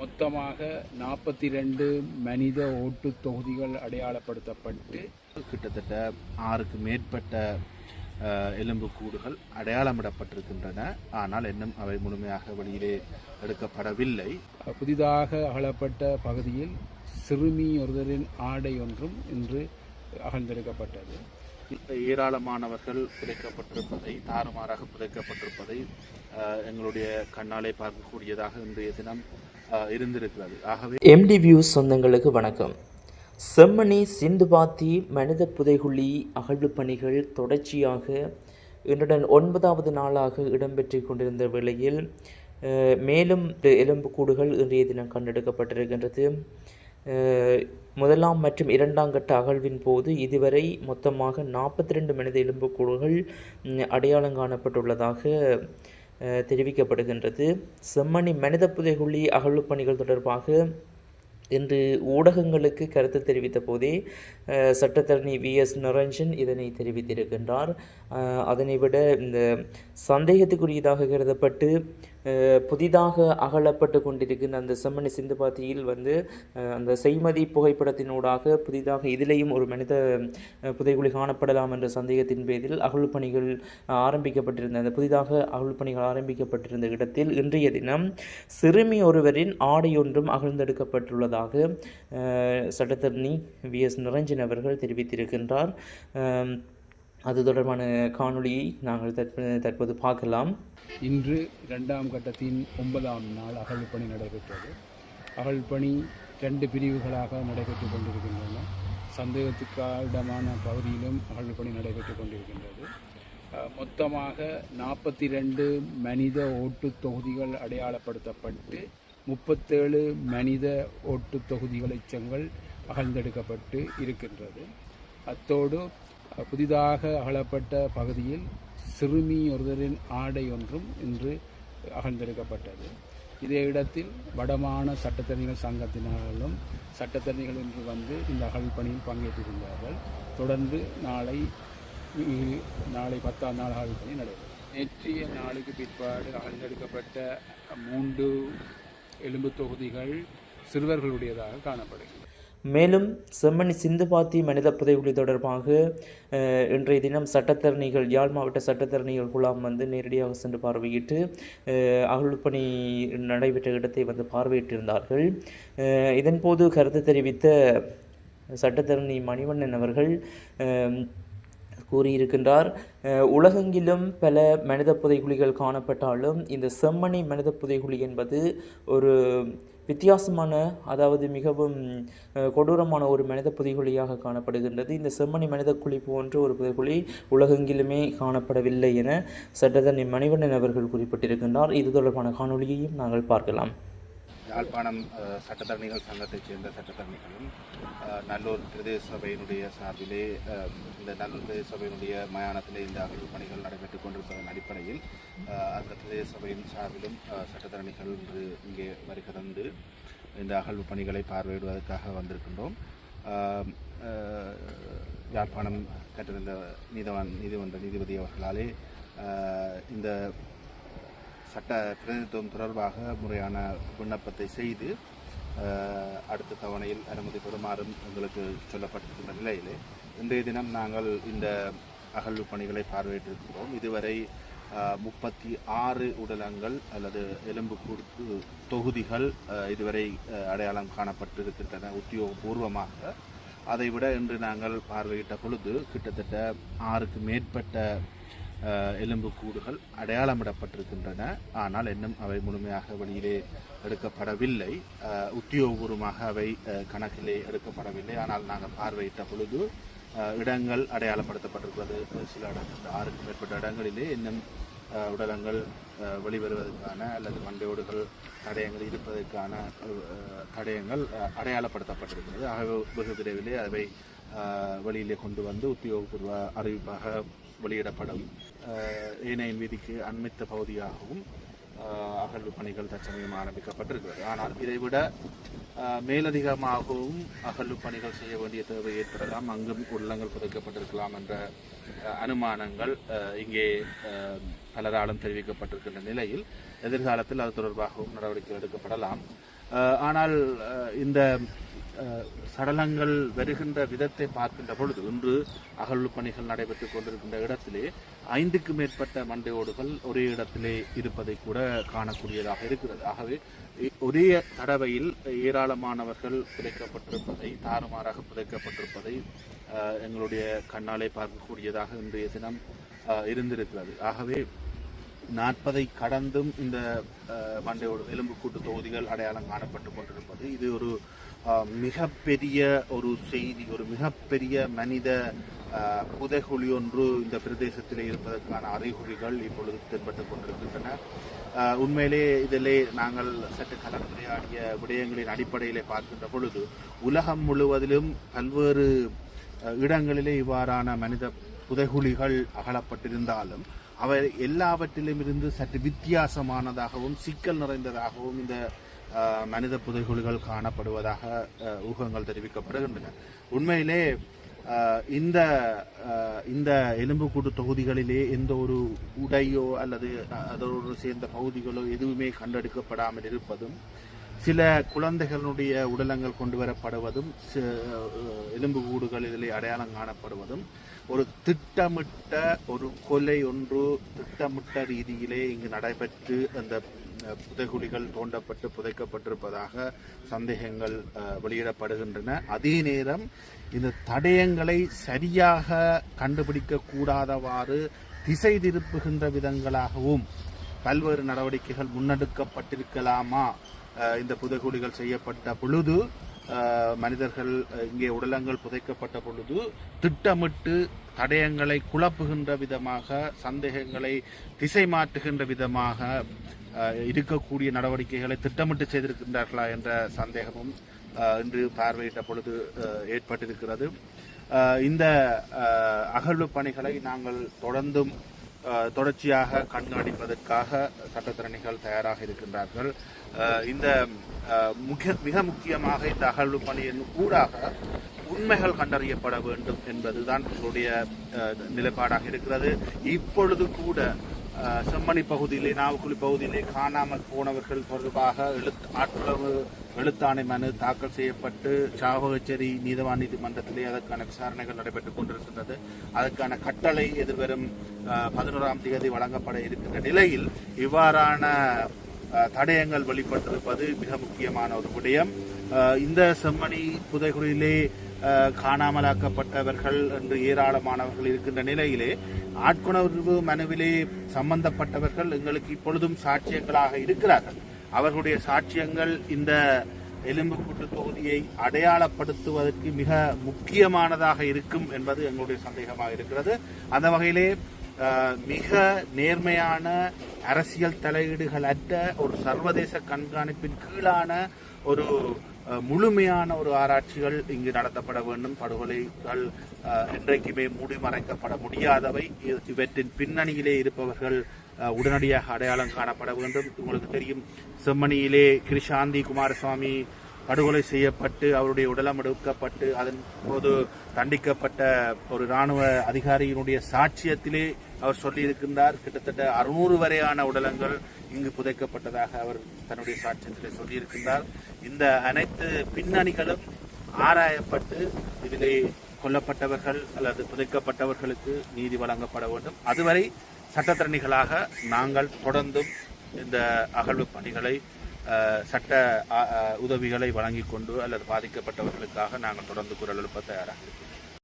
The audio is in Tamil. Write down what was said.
மொத்தமாக நாற்பத்தி ரெண்டு மனித ஓட்டு தொகுதிகள் அடையாளப்படுத்தப்பட்டு கிட்டத்தட்ட ஆறுக்கு மேற்பட்ட எலும்புக்கூடுகள் அடையாளமிடப்பட்டிருக்கின்றன. ஆனால் இன்னும் அவை முழுமையாக வெளியிலே எடுக்கப்படவில்லை. புதிதாக அகலப்பட்ட பகுதியில் சிறுமி ஒருவரின் ஆடை ஒன்றும் இன்று அகழ்ந்தெடுக்கப்பட்டது. ஏராளமானவர்கள் புதைக்கப்பட்டிருப்பதை தாறுமாறாக புதைக்கப்பட்டிருப்பதை எங்களுடைய கண்ணாலே பார்க்கக்கூடியதாக இன்றைய தினம் இருந்திருக்கிறது. ஆகவே எம்டி வியூஸ் சொந்தங்களுக்கு வணக்கம். செம்மணி சிந்துபாத்தி மனித புதைகுழி அகழ்வு பணிகள் தொடர்ச்சியாக இன்றுடன் ஒன்பதாவது நாளாக இடம்பெற்று கொண்டிருந்த வேளையில் மேலும் எலும்புக்கூடுகள் இன்றைய தினம் கண்டெடுக்கப்பட்டிருக்கின்றது. முதலாம் மற்றும் இரண்டாம் கட்ட அகழ்வின் போது இதுவரை மொத்தமாக நாற்பத்தி ரெண்டு மனித எலும்புக்கூடுகள் அடையாளம் காணப்பட்டுள்ளதாக அஹ், தெரிவிக்கப்படுகின்றது. செம்மணி மனித புதைகுழி அகழ்வு பணிகள் தொடர்பாக என்று ஊடகங்களுக்கு கருத்து தெரிவித்த போதே சட்டத்தரணி வி. எஸ். நரஞ்சன் இதனை தெரிவித்திருக்கின்றார். அதனை விட இந்த சந்தேகத்துக்குரியதாக கருதப்பட்டு புதிதாக அகலப்பட்டு கொண்டிருக்கின்ற அந்த செம்மணி சிந்துபாத்தியில் வந்து அந்த செய்மதி புகைப்படத்தினூடாக புதிதாக இதிலேயும் ஒரு மனித புதைகுழி காணப்படலாம் என்ற சந்தேகத்தின் பேரில் அகழ் பணிகள் ஆரம்பிக்கப்பட்டிருந்த அந்த புதிதாக அகழ் பணிகள் ஆரம்பிக்கப்பட்டிருந்த இடத்தில் இன்றைய தினம் சிறுமி ஒருவரின் ஆடை ஒன்றும் அகழ்ந்தெடுக்கப்பட்டுள்ளதாக சட்டத்தரணி வி. எஸ். நிரஞ்சன் அவர்கள் தெரிவித்திருக்கின்றார். அது தொடர்பான காணொளியை நாங்கள் தற்போது பார்க்கலாம். இன்று இரண்டாம் கட்டத்தின் ஒன்பதாம் நாள் அகழ்பணி பணி நடைபெற்றது. அகழ்பணி பணி ரெண்டு பிரிவுகளாக நடைபெற்று கொண்டிருக்கின்றன. சந்தேகத்துக்கான பகுதியிலும் அகழ்பணி பணி நடைபெற்று கொண்டிருக்கின்றது. மொத்தமாக நாற்பத்தி ரெண்டு மனித ஓட்டு தொகுதிகள் அடையாளப்படுத்தப்பட்டு முப்பத்தேழு மனித ஓட்டு தொகுதிகளை செங்கல் அகழ்ந்தெடுக்கப்பட்டு இருக்கின்றது. அத்தோடு புதிதாக அகழப்பட்ட பகுதியில் சிறுமி ஒருவரின் ஆடை ஒன்றும் இன்று அகழ்ந்தெடுக்கப்பட்டது. இதே இடத்தில் வடமான சட்டத்தரணிகள் சங்கத்தினாலும் சட்டத்தரணிகள் இன்று வந்து இந்த அகழ் பணியில் பங்கேற்றிருந்தார்கள். தொடர்ந்து நாளை நாளை பத்தாம் நாள் அகழ் பணி நடைபெறும். நேற்றைய நாளுக்கு பிற்பாடு அகழ்ந்தெடுக்கப்பட்ட மூன்று எலும்பு தொகுதிகள் சிறுவர்களுடையதாக காணப்படுகிறது. மேலும் செம்மணி சிந்துபாத்தி மனித புதைகுழி தொடர்பாக இன்றைய தினம் சட்டத்தரணிகள் யாழ் மாவட்ட சட்டத்தரணிகள் குழாம் வந்து நேரடியாக சென்று பார்வையிட்டு அஹ், நடைபெற்ற இடத்தை வந்து பார்வையிட்டிருந்தார்கள். இதன்போது கருத்து தெரிவித்த சட்டத்தரணி மணிவண்ணன் அவர்கள் கூறியிருக்கின்றார். உலகெங்கிலும் பல மனித புதைகுழிகள் காணப்பட்டாலும் இந்த செம்மணி மனித புதைகுழி என்பது ஒரு வித்தியாசமான அதாவது மிகவும் கொடூரமான ஒரு மனித புதைகுழியாக காணப்படுகின்றது. இந்த செம்மணி மனித குழி போன்ற ஒரு புதைகுழி உலகெங்கிலுமே காணப்படவில்லை என சட்டத்தரணி மணிவண்ணன் அவர்கள் குறிப்பிட்டிருக்கின்றார். இது தொடர்பான காணொலியையும் நாங்கள் பார்க்கலாம். யாழ்ப்பாணம் சட்டத்தரணிகள் சங்கத்தைச் சேர்ந்த சட்டத்தரணிகளும் நல்லூர் பிரதேச சபையினுடைய சார்பிலே இந்த நல்லூர் பிரதேச சபையினுடைய மயானத்திலே இந்த அகழ்வு பணிகள் நடைபெற்றுக் கொண்டிருப்பதன் அடிப்படையில் அந்த பிரதேச சபையின் சார்பிலும் சட்டத்தரணிகள் இன்று இங்கே வருகை தந்து இந்த அகழ்வு பணிகளை பார்வையிடுவதற்காக வந்திருக்கின்றோம். யாழ்ப்பாணம் கட்டிருந்த நீதவான் நீதிமன்ற நீதிபதி அவர்களாலே இந்த சட்ட பிரதிநிதித்துவம் தொடர்பாக முறையான விண்ணப்பத்தை செய்து அடுத்த தவணையில் அனுமதி பெறுமாறும் எங்களுக்கு சொல்லப்பட்டிருக்கின்ற நிலையிலே இன்றைய தினம் நாங்கள் இந்த அகழ்வு பணிகளை பார்வையிட்டிருக்கிறோம். இதுவரை முப்பத்தி ஆறு உடலங்கள் அல்லது எலும்புக்கூடு தொகுதிகள் இதுவரை அடையாளம் காணப்பட்டிருக்கின்றன உத்தியோகபூர்வமாக. அதைவிட இன்று நாங்கள் பார்வையிட்ட பொழுது கிட்டத்தட்ட ஆறுக்கு மேற்பட்ட எலும்பு எலும்புக்கூடுகள் அடையாளமிடப்பட்டிருக்கின்றன. ஆனால் இன்னும் அவை முழுமையாக வெளியிலே எடுக்கப்படவில்லை. உத்தியோகபூர்வமாக அவை கணக்கிலே எடுக்கப்படவில்லை. ஆனால் நாங்கள் பார்வையிட்ட பொழுது இடங்கள் அடையாளப்படுத்தப்பட்டிருக்கிறது. சில இடங்கள் ஆறுக்கு மேற்பட்ட இடங்களிலே இன்னும் உடலங்கள் வெளிவருவதற்கான அல்லது மண்டையோடுகள் தடயங்கள் இருப்பதற்கான தடயங்கள் அடையாளப்படுத்தப்பட்டிருக்கிறது. ஆகவே வெகு விரைவிலே அவை வெளியிலே கொண்டு வந்து உத்தியோகபூர்வ அறிவிப்பாக வெளியிடப்படும். ஏனையின் வீதிக்கு அண்மித்த பகுதியாகவும் அகழ்வு பணிகள் தற்சமயம் ஆரம்பிக்கப்பட்டிருக்கிறது. ஆனால் இதைவிட மேலதிகமாகவும் அகழ்வு பணிகள் செய்ய வேண்டிய தேவை ஏற்படலாம். அங்கும் உள்ளங்கள் புதைக்கப்பட்டிருக்கலாம் என்ற அனுமானங்கள் இங்கே பலராலும் தெரிவிக்கப்பட்டிருக்கின்ற நிலையில் எதிர்காலத்தில் அது தொடர்பாகவும் நடவடிக்கை எடுக்கப்படலாம். ஆனால் இந்த சடலங்கள் வருகின்ற விதத்தை பார்க்கின்ற பொழுது இன்று அகழ்வு பணிகள் நடைபெற்றுக் கொண்டிருக்கின்ற இடத்திலே ஐந்துக்கு மேற்பட்ட மண்டையோடுகள் ஒரே இடத்திலே இருப்பதை கூட காணக்கூடியதாக இருக்கிறது. ஆகவே இ- ஒரே தடவையில் ஏராளமானவர்கள் புதைக்கப்பட்டிருப்பதை தாறுமாறாக புதைக்கப்பட்டிருப்பதை எங்களுடைய கண்ணாலே பார்க்கக்கூடியதாக இன்றைய தினம் இருந்திருக்கிறது. ஆகவே நாற்பதை கடந்தும் இந்த மண்டையோட மண்டையோடு எலும்புக்கூட்டு தொகுதிகள் அடையாளம் காணப்பட்டு கொண்டிருப்பது. இது ஒரு மிகப்பெரிய ஒரு செய்தி ஒரு மிகப்பெரிய மனித புதைகுழி ஒன்று இந்த பிரதேசத்தில் இருப்பதற்கான அறிகுறிகள் இப்பொழுது தென்பட்டு கொண்டிருக்கின்றன. உண்மையிலே இதிலே நாங்கள் சற்று கலந்துரையாடிய விடயங்களின் அடிப்படையிலே பார்க்கின்ற பொழுது உலகம் முழுவதிலும் பல்வேறு இடங்களிலே இவ்வாறான மனித புதைகுழிகள் அகலப்பட்டிருந்தாலும் அவை எல்லாவற்றிலும் இருந்து சற்று வித்தியாசமானதாகவும் சிக்கல் நிறைந்ததாகவும் இந்த மனித புதைகுழிகள் காணப்படுவதாக ஊகங்கள் தெரிவிக்கப்படுகின்றன. உண்மையிலே இந்த இந்த எலும்புக்கூடு தொகுதிகளிலே எந்த ஒரு உடையோ அல்லது அதோடு சேர்ந்த பகுதிகளோ எதுவுமே கண்டெடுக்கப்படாமல் இருப்பதும் சில குழந்தைகளுடைய உடலங்கள் கொண்டு வரப்படுவதும் எலும்பு கூடுகள் எலும்புக்கூடுகள் இதில் அடையாளம் காணப்படுவதும் ஒரு திட்டமிட்ட ஒரு கொலை ஒன்று திட்டமிட்ட ரீதியிலே இங்கு நடைபெற்று அந்த புதைகுழிகள் தோண்டப்பட்டு புதைக்கப்பட்டிருப்பதாக சந்தேகங்கள் வெளியிடப்படுகின்றன. அதே நேரம் இந்த தடயங்களை சரியாக கண்டுபிடிக்க கூடாதவாறு திசை திருப்புகின்ற விதங்களாகவும் பல்வேறு நடவடிக்கைகள் முன்னெடுக்கப்பட்டிருக்கலாமா இந்த புதைகுழிகள் செய்யப்பட்ட பொழுது மனிதர்கள் இங்கே உடலங்கள் புதைக்கப்பட்ட பொழுது திட்டமிட்டு தடயங்களை குழப்புகின்ற விதமாக சந்தேகங்களை திசை மாற்றுகின்ற விதமாக இருக்கக்கூடிய நடவடிக்கைகளை திட்டமிட்டு செய்திருக்கின்றார்களா என்ற சந்தேகமும் இன்று பார்வையிட்ட பொழுது ஏற்பட்டிருக்கிறது. இந்த அகழ்வு பணிகளை நாங்கள் தொடர்ந்தும் தொடர்ச்சியாக கண்காணிப்பதற்காக சட்டத்திறனிகள் தயாராக இருக்கின்றார்கள். இந்த முக்கிய மிக முக்கியமாக இந்த அகழ்வு பணியின் ஊடாக உண்மைகள் கண்டறியப்பட வேண்டும் என்பதுதான் எங்களுடைய நிலைப்பாடாக இருக்கிறது. இப்பொழுது கூட செம்மணி பகுதியிலே நாவக்குழி பகுதியிலே காணாமல் போனவர்கள் தொடர்பாக எழுத்து ஆட்களவு எழுத்தாணை மனு தாக்கல் செய்யப்பட்டு சாவகச்சேரி நீதவான் நீதிமன்றத்திலே அதற்கான விசாரணைகள் நடைபெற்றுக் கொண்டிருக்கின்றது. அதற்கான கட்டளை எதிர்வரும் பதினோராம் தேதி வழங்கப்பட இருக்கின்ற நிலையில் இவ்வாறான தடயங்கள் வெளிப்பட்டிருப்பது மிக முக்கியமான ஒரு விடயம். இந்த செம்மணி புதைகுழியிலே காணாமலாக்கப்பட்டவர்கள் என்று ஏராளமானவர்கள் இருக்கின்ற நிலையிலே ஆட்கொணர்வு மனுவிலே சம்பந்தப்பட்டவர்கள் எங்களுக்கு இப்பொழுதும் சாட்சியங்களாக இருக்கிறார்கள். அவர்களுடைய சாட்சியங்கள் இந்த எலும்புக்கூட்டு தொகுதியை அடையாளப்படுத்துவதற்கு மிக முக்கியமானதாக இருக்கும் என்பது எங்களுடைய சந்தேகமாக இருக்கிறது. அந்த வகையிலே மிக நேர்மையான அரசியல் தலையீடுகள் அற்ற ஒரு சர்வதேச கண்காணிப்பின் கீழான ஒரு முழுமையான ஒரு ஆராய்ச்சிகள் இங்கு நடத்தப்பட வேண்டும். படுகொலைகள் அஹ், என்றைக்குமே மூடி மறைக்கப்பட முடியாதவை. இவற்றின் பின்னணியிலே இருப்பவர்கள் உடனடியாக அடையாளம் காணப்பட வேண்டும். உங்களுக்கு தெரியும் செம்மணியிலே கிருஷாந்தி குமாரசுவாமி படுகொலை செய்யப்பட்டு அவருடைய உடலம் எடுக்கப்பட்டு அதன் போது தண்டிக்கப்பட்ட ஒரு ராணுவ அதிகாரியினுடைய சாட்சியத்திலே அவர் சொல்லியிருக்கின்றார். கிட்டத்தட்ட அறுநூறு வரையான உடலங்கள் இங்கு புதைக்கப்பட்டதாக அவர் தன்னுடைய சாட்சியத்திலே சொல்லியிருக்கின்றார். இந்த அனைத்து பின்னணிகளும் ஆராயப்பட்டு இதிலே கொல்லப்பட்டவர்கள் அல்லது புதைக்கப்பட்டவர்களுக்கு நீதி வழங்கப்பட வேண்டும். அதுவரை சட்டத்தரணிகளாக நாங்கள் தொடர்ந்தும் இந்த அகழ்வு பணிகளை சட்ட உதவிகளை வழங்கிக் கொண்டு அல்லது பாதிக்கப்பட்டவர்களுக்காக நாங்கள் தொடர்ந்து குரல் எழுப்ப தயாராக இருக்கிறோம்